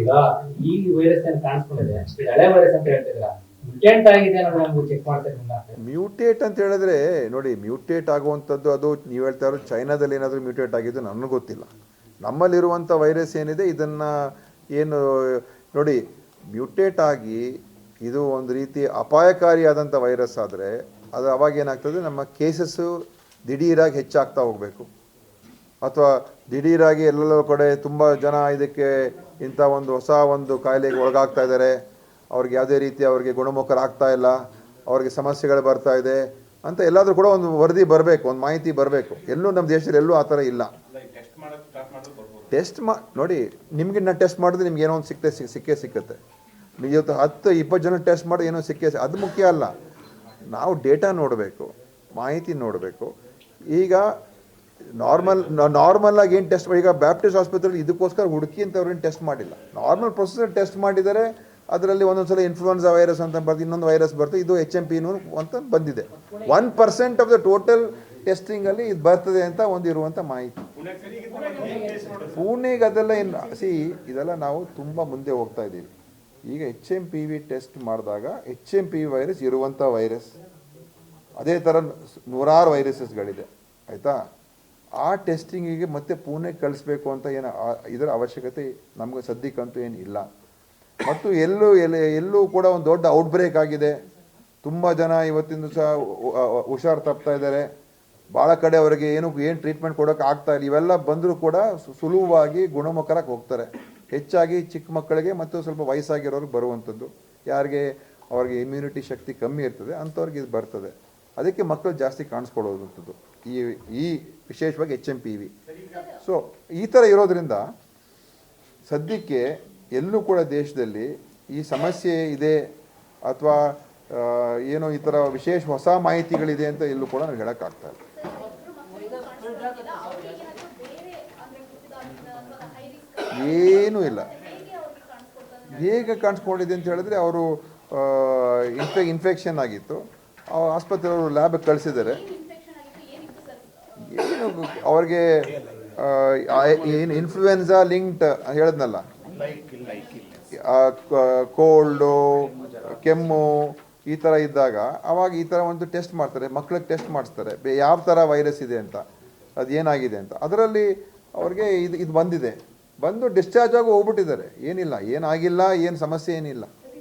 ಈಗ ಈ ವೈರಸ್ ಏನ್ ಕಾಣಿಸ್ಕೊಂಡಿದೆ? ಇದು ಹಳೆ ವೈರಸ್ ಅಂತ ಹೇಳ್ತಿದ್ರ ಮ್ಯೂಟೇಟ್ ಆಗಿದೆ ಚೆಕ್ ಮಾಡ್ತಾರೆ ಮ್ಯೂಟೇಟ್ ಅಂತ. ಹೇಳಿದ್ರೆ, ನೋಡಿ ಮ್ಯೂಟೇಟ್ ಆಗುವಂಥದ್ದು ಅದು ನೀವು ಹೇಳ್ತಾ ಇರೋ ಚೈನಾದಲ್ಲಿ ಏನಾದರೂ ಮ್ಯೂಟೇಟ್ ಆಗಿದ್ದು ನನಗೆ ಗೊತ್ತಿಲ್ಲ. ನಮ್ಮಲ್ಲಿರುವಂಥ ವೈರಸ್ ಏನಿದೆ, ಇದನ್ನು ಏನು, ನೋಡಿ ಮ್ಯೂಟೇಟ್ ಆಗಿ ಇದು ಒಂದು ರೀತಿ ಅಪಾಯಕಾರಿಯಾದಂಥ ವೈರಸ್ ಆದರೆ ಅದು ಅವಾಗ ಏನಾಗ್ತದೆ, ನಮ್ಮ ಕೇಸಸ್ಸು ದಿಢೀರಾಗಿ ಹೆಚ್ಚಾಗ್ತಾ ಹೋಗಬೇಕು. ಅಥವಾ ದಿಢೀರಾಗಿ ಎಲ್ಲೆಲ್ಲೋ ಕಡೆ ತುಂಬ ಜನ ಇದಕ್ಕೆ ಇಂಥ ಒಂದು ಹೊಸ ಒಂದು ಕಾಯಿಲೆಗೆ ಒಳಗಾಗ್ತಾ ಇದ್ದಾರೆ. ಅವ್ರಿಗೆ ಯಾವುದೇ ರೀತಿ ಅವ್ರಿಗೆ ಗುಣಮುಖರಾಗ್ತಾ ಇಲ್ಲ. ಅವ್ರಿಗೆ ಸಮಸ್ಯೆಗಳು ಬರ್ತಾ ಇದೆ. ಅಂತ ಎಲ್ಲಾದರೂ ಕೂಡ ಒಂದು ವರದಿ ಬರಬೇಕು ಒಂದು ಮಾಹಿತಿ ಬರಬೇಕು. ಎಲ್ಲೂ ನಮ್ಮ ದೇಶದಲ್ಲಿ ಎಲ್ಲೂ ಆ ಥರ ಇಲ್ಲ. ಟೆಸ್ಟ್ ಮಾ ನೋಡಿ ನಿಮಗೆ ನಾನು ಟೆಸ್ಟ್ ಮಾಡಿದ್ರೆ ನಿಮ್ಗೆ ಏನೋ ಒಂದು ಸಿಕ್ಕೇ ಸಿಕ್ ಸಿಕ್ಕೇ ಸಿಕ್ಕುತ್ತೆ. ನೀವು ಇವತ್ತು ಹತ್ತು ಇಪ್ಪತ್ತು ಜನ ಟೆಸ್ಟ್ ಮಾಡಿ ಏನೋ ಸಿಕ್ಕೇ ಅದು ಮುಖ್ಯ ಅಲ್ಲ. ನಾವು ಡೇಟಾ ನೋಡಬೇಕು ಮಾಹಿತಿ ನೋಡಬೇಕು. ಈಗ ನಾರ್ಮಲ್ ನಾರ್ಮಲ್ ಆಗಿ ಏನು ಟೆಸ್ಟ್ ಈಗ ಬ್ಯಾಪ್ಟಿಸ್ಟ್ ಆಸ್ಪತ್ರೆಯಲ್ಲಿ ಇದಕ್ಕೋಸ್ಕರ ಹುಡುಕಿ ಅಂತ ಅವ್ರೇನು ಟೆಸ್ಟ್ ಮಾಡಿಲ್ಲ ನಾರ್ಮಲ್ ಪ್ರೊಸೆಸರ್ ಟೆಸ್ಟ್ ಮಾಡಿದರೆ ಅದರಲ್ಲಿ ಒಂದೊಂದ್ಸಲ ಇನ್ಫ್ಲೂಯೆನ್ಸಾ ವೈರಸ್ ಅಂತ ಬರ್ತದೆ ಇನ್ನೊಂದು ವೈರಸ್ ಬರ್ತದೆ ಇದು ಎಚ್ ಎಂ ಪಿನೂ ಅಂತ ಬಂದಿದೆ. One percent of the total ಟೆಸ್ಟಿಂಗಲ್ಲಿ ಇದು ಬರ್ತದೆ ಅಂತ ಒಂದಿರುವಂಥ ಮಾಹಿತಿ. ಪುಣೆಗೆ ಅದೆಲ್ಲ ಏನು, ಸಿ, ಇದೆಲ್ಲ ನಾವು ತುಂಬ ಮುಂದೆ ಹೋಗ್ತಾ ಇದ್ದೀವಿ. ಈಗ H M P V test ಮಾಡಿದಾಗ ಎಚ್ ಎಂ ಪಿ ವೈರಸ್ ಇರುವಂಥ ವೈರಸ್ ಅದೇ ಥರ ನೂರಾರು ವೈರಸಸ್ಗಳಿದೆ ಆಯಿತಾ? ಆ ಟೆಸ್ಟಿಂಗಿಗೆ ಮತ್ತೆ ಪುಣೆ ಕಳಿಸ್ಬೇಕು ಅಂತ ಏನು ಇದರ ಅವಶ್ಯಕತೆ ನಮಗೆ ಸದ್ಯಕ್ಕಂತೂ ಏನು ಇಲ್ಲ. ಮತ್ತು ಎಲ್ಲೂ, ಎಲ್ಲ, ಎಲ್ಲೂ ಕೂಡ ಒಂದು ದೊಡ್ಡ ಔಟ್ಬ್ರೇಕ್ ಆಗಿದೆ. ತುಂಬ ಜನ ಇವತ್ತಿನ ಸಹ ಹುಷಾರು ತಪ್ತಾ ಇದ್ದಾರೆ. ಭಾಳ ಕಡೆ ಅವರಿಗೆ ಏನು ಏನು ಟ್ರೀಟ್ಮೆಂಟ್ ಕೊಡೋಕೆ ಆಗ್ತಾ ಇಲ್ಲ. ಇವೆಲ್ಲ ಬಂದರೂ ಕೂಡ ಸುಲಭವಾಗಿ ಗುಣಮುಖರಾಗಿ ಹೋಗ್ತಾರೆ. ಹೆಚ್ಚಾಗಿ ಚಿಕ್ಕ ಮಕ್ಕಳಿಗೆ ಮತ್ತು ಸ್ವಲ್ಪ ವಯಸ್ಸಾಗಿರೋರಿಗೆ ಬರುವಂಥದ್ದು. ಯಾರಿಗೆ ಅವ್ರಿಗೆ ಇಮ್ಯುನಿಟಿ ಶಕ್ತಿ ಕಮ್ಮಿ ಇರ್ತದೆ, ಅಂಥವ್ರಿಗೆ ಇದು ಬರ್ತದೆ. ಅದಕ್ಕೆ ಮಕ್ಕಳು ಜಾಸ್ತಿ ಕಾಣಿಸ್ಕೊಳ್ಳೋದಂಥದ್ದು ಈ ಈ ವಿಶೇಷವಾಗಿ H M P V so ಈ ಥರ ಇರೋದ್ರಿಂದ ಸದ್ಯಕ್ಕೆ ಎಲ್ಲೂ ಕೂಡ ದೇಶದಲ್ಲಿ ಈ ಸಮಸ್ಯೆ ಇದೆ ಅಥವಾ ಏನೋ ಈ ಥರ ವಿಶೇಷ ಹೊಸ ಮಾಹಿತಿಗಳಿದೆ ಅಂತ ಎಲ್ಲೂ ಕೂಡ ನಾವು ಹೇಳೋಕ್ಕಾಗ್ತಾ ಇಲ್ಲ. ಏನೂ ಇಲ್ಲ. ಹೇಗೆ ಕಾಣಿಸ್ಕೊಂಡಿದೆ ಅಂತ ಹೇಳಿದ್ರೆ ಅವರು ಇನ್ಫೆ, ಇನ್ಫೆಕ್ಷನ್ ಆಗಿತ್ತು. ಆಸ್ಪತ್ರೆಯವರು ಲ್ಯಾಬಿಗೆ ಕಳಿಸಿದ್ದಾರೆ. ಅವ್ರಿಗೆ ಏನು ಇನ್ಫ್ಲೂಯೆನ್ಸಾ ಲಿಂಕ್ಡ್ ಹೇಳಿದ್ನಲ್ಲ? ಕೋಲ್ಡು ಕೆಮ್ಮು, ಈ ಥರ ಇದ್ದಾಗ ಅವಾಗ ಈ ಥರ ಒಂದು ಟೆಸ್ಟ್ ಮಾಡ್ತಾರೆ, ಮಕ್ಳಿಗೆ ಟೆಸ್ಟ್ ಮಾಡಿಸ್ತಾರೆ. ಯಾವ ಥರ ವೈರಸ್ ಇದೆ ಅಂತ, ಅದು ಏನಾಗಿದೆ ಅಂತ. ಅದರಲ್ಲಿ ಅವ್ರಿಗೆ ಇದು ಇದು ಬಂದಿದೆ. ಬಂದು ಡಿಸ್ಚಾರ್ಜ್ ಆಗಿ ಹೋಗ್ಬಿಟ್ಟಿದ್ದಾರೆ. ಏನಿಲ್ಲ, ಏನಾಗಿಲ್ಲ, ಏನು ಸಮಸ್ಯೆ ಏನಿಲ್ಲ.